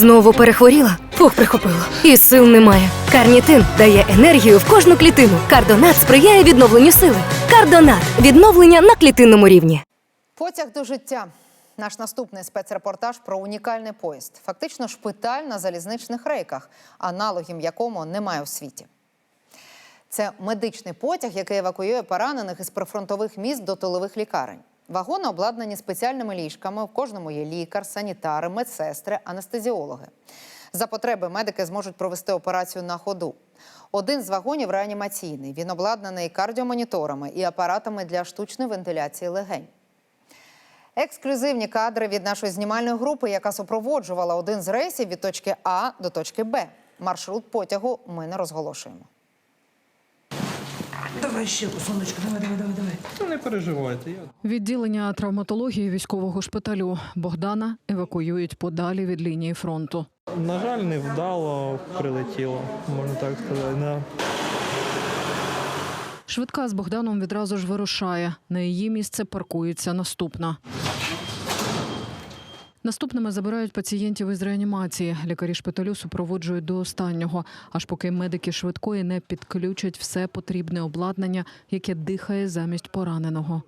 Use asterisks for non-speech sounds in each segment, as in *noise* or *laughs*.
Знову перехворіла? Фух, прихопило. І сил немає. Карнітин дає енергію в кожну клітину. Кардонат сприяє відновленню сили. Кардонат відновлення на клітинному рівні. Потяг до життя. Наш наступний спецрепортаж про унікальний поїзд. Фактично шпиталь на залізничних рейках, аналогів якому немає у світі. Це медичний потяг, який евакуює поранених із прифронтових міст до тилових лікарень. Вагони обладнані спеціальними ліжками. В кожному є лікар, санітари, медсестри, анестезіологи. За потреби медики зможуть провести операцію на ходу. Один з вагонів реанімаційний. Він обладнаний кардіомоніторами і апаратами для штучної вентиляції легень. Ексклюзивні кадри від нашої знімальної групи, яка супроводжувала один з рейсів від точки А до точки Б. Маршрут потягу ми не розголошуємо. Давай ще, сонечко, давай, давай, давай, давай. Ну, не переживайте. Я Відділення травматології військового шпиталю Богдана евакуюють подалі від лінії фронту. на жаль, невдало прилетіло, можна так сказати. Да. Швидка з Богданом відразу ж вирушає. На її місце паркується наступна. Наступними забирають пацієнтів із реанімації. Лікарі шпиталю супроводжують до останнього, аж поки медики швидкої не підключать все потрібне обладнання, яке дихає замість пораненого.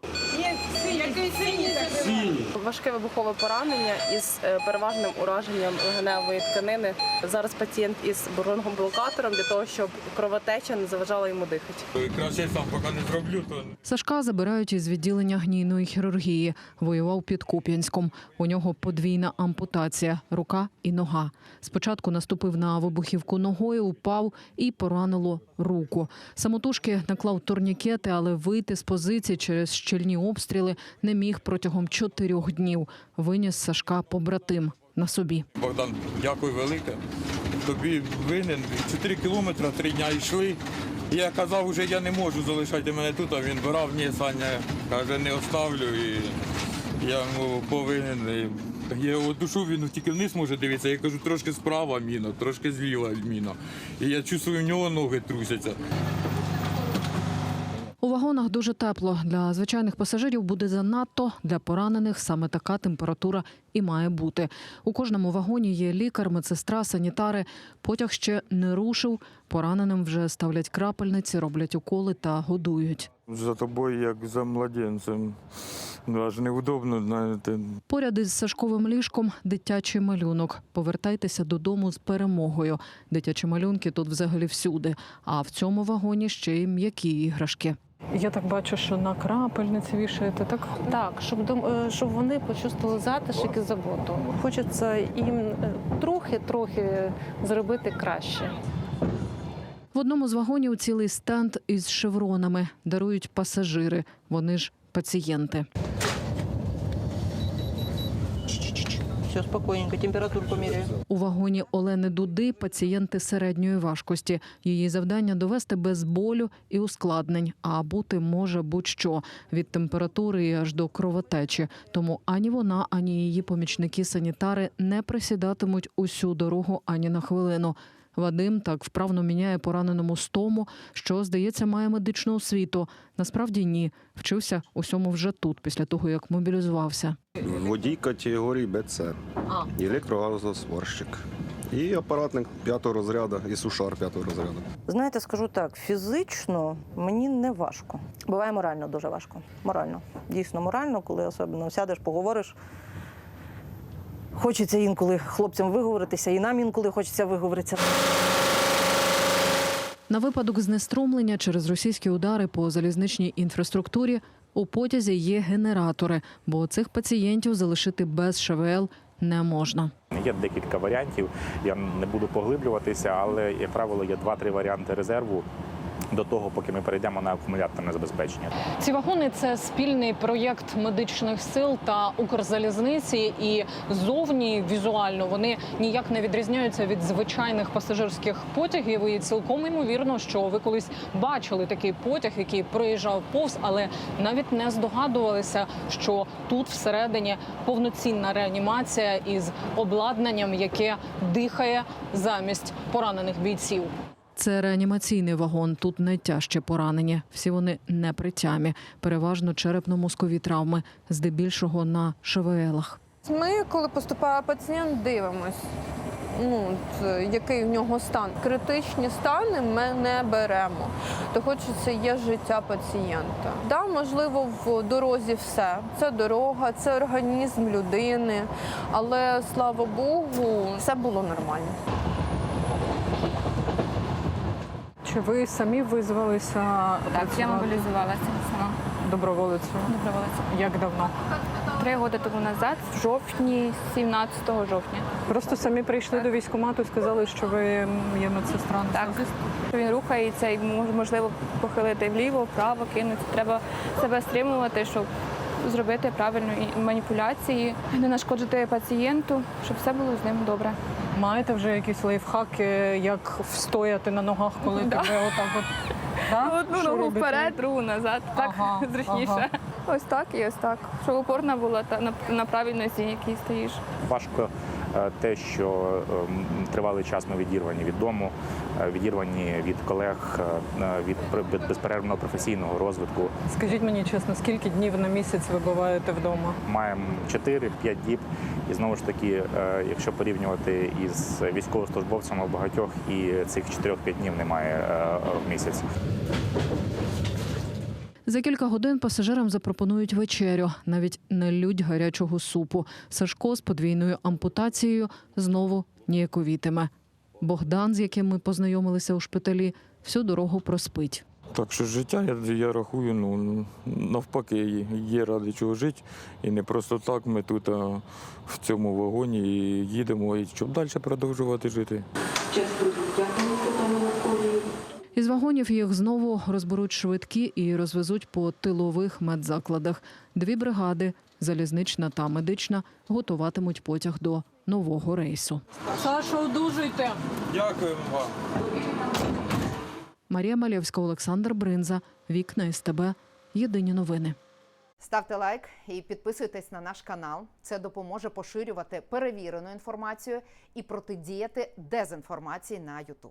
Важке вибухове поранення із е, переважним ураженням легеневої тканини. Зараз пацієнт із бронхоблокатором для того, щоб кровотеча не заважала йому дихати. Краще сам поки не зроблю, то Сашка забирають із відділення гнійної хірургії. Воював під Куп'янськом. У нього подвійна ампутація рука і нога. Спочатку наступив на вибухівку ногою, упав і поранило руку. Самотужки наклав турнікети, але вийти з позиції через щільні обстріли не міг протягом чотирьох днів. Виніс Сашка побратим на собі. Богдан, дякую велике. Тобі винен. Чотири кілометри, три дня йшли. Я казав, вже я не можу залишати мене тут, а він брав, ні, Саня каже, не оставлю. І я йому повинен. Я його душу, він тільки вниз може дивитися. Я кажу, трошки справа міна, трошки зліва міна. І я чувствую, в нього ноги трусяться. У вагонах дуже тепло. Для звичайних пасажирів буде занадто. Для поранених саме така температура і має бути. У кожному вагоні є лікар, медсестра, санітари. Потяг ще не рушив. Пораненим вже ставлять крапельниці, роблять уколи та годують. За тобою, як за младенцем. Аж неудобно, знаєте. Поряд із Сашковим ліжком дитячий малюнок. Повертайтеся додому з перемогою. Дитячі малюнки тут взагалі всюди. А в цьому вагоні ще й м'які іграшки. Я так бачу, що на крапельниці вішаєте так. Так, щоб дом- е, щоб вони почувствували затишок і заботу. Хочеться їм трохи-трохи зробити краще. В одному з вагонів цілий станд із шевронами дарують пасажири. Вони ж пацієнти. Все, спокійненько, температуру поміряю. У вагоні Олени Дуди пацієнти середньої важкості. Її завдання довести без болю і ускладнень, а бути може будь-що від температури і аж до кровотечі. Тому ані вона, ані її помічники-санітари не присідатимуть усю дорогу ані на хвилину. Вадим так вправно міняє пораненому стому, що, здається, має медичну освіту. Насправді ні. Вчився усьому вже тут, після того як мобілізувався. Водій категорії БЦ, електрогазосварщик, і апаратник п'ятого розряду, і сушар п'ятого розряду. Знаєте, скажу так, фізично мені не важко. Буває морально дуже важко. Морально. Дійсно морально, коли особливо сядеш, поговориш. Хочеться інколи хлопцям виговоритися, і нам інколи хочеться виговоритися. На випадок знеструмлення через російські удари по залізничній інфраструктурі у потязі є генератори, бо цих пацієнтів залишити без ШВЛ не можна. Є декілька варіантів. Я не буду поглиблюватися, але як правило є два-три варіанти резерву до того, поки ми перейдемо на акумуляторне забезпечення. Ці вагони це спільний проєкт медичних сил та Укрзалізниці, і зовні візуально вони ніяк не відрізняються від звичайних пасажирських потягів. І цілком ймовірно, що ви колись бачили такий потяг, який проїжджав повз, але навіть не здогадувалися, що тут всередині повноцінна реанімація із обладнанням, яке дихає замість поранених бійців. Це реанімаційний вагон. Тут найтяжче поранені. Всі вони не при тямі, переважно черепно-мозкові травми, здебільшого на ШВЛах. Ми, коли поступає пацієнт, дивимось. ну, який в нього стан. Критичні стани ми не беремо. То хоч це є життя пацієнта. Да, можливо, в дорозі все. Це дорога, це організм людини. Але слава Богу, все було нормально. Чи ви самі визвалися? Так, я мобілізувалася сама доброволицею? доброволиця. Як давно? Три роки тому назад, в жовтні, 17 жовтня. Просто самі прийшли до військкомату і сказали, що ви є медсестра. Так. Він рухається і мож- можливо похилити вліво, вправо, кинути. Треба себе стримувати, щоб зробити правильні маніпуляції, не нашкоджити пацієнту, щоб все було з ним добре. Маєте вже якісь лайфхаки, як встояти на ногах, коли Да. тебе отак от. Да? Одну Що ногу робити? вперед, другу назад. Так Ага, *laughs* зручніше. ага. Ось так і ось так. Щоб опорна була та на, на правильній нозі, якій стоїш. Важко те, що ем, тривалий час ми відірвані від дому, е, відірвані від колег, е, від безперервного професійного розвитку. Скажіть мені чесно, скільки днів на місяць ви буваєте вдома? Маємо 4-5 діб. І знову ж таки, е, якщо порівнювати із військовослужбовцями, багатьох і цих 4-5 днів немає е, в місяць. За кілька годин пасажирам запропонують вечерю, навіть не лють гарячого супу. Сашко з подвійною ампутацією знову ніяковітиме. Богдан, з яким ми познайомилися у шпиталі, всю дорогу проспить. Так що життя, я, я рахую, ну навпаки, є ради чого жити. І не просто так ми тут а, в цьому вагоні і їдемо, і щоб далі продовжувати жити. Із вагонів їх знову розберуть швидкі і розвезуть по тилових медзакладах. Дві бригади, залізнична та медична, готуватимуть потяг до нового рейсу. Саша, одужуйте! Дякуємо вам. Марія Малєвська, Олександр Бринза, Вікна СТБ. Єдині новини. Ставте лайк і підписуйтесь на наш канал. Це допоможе поширювати перевірену інформацію і протидіяти дезінформації на YouTube.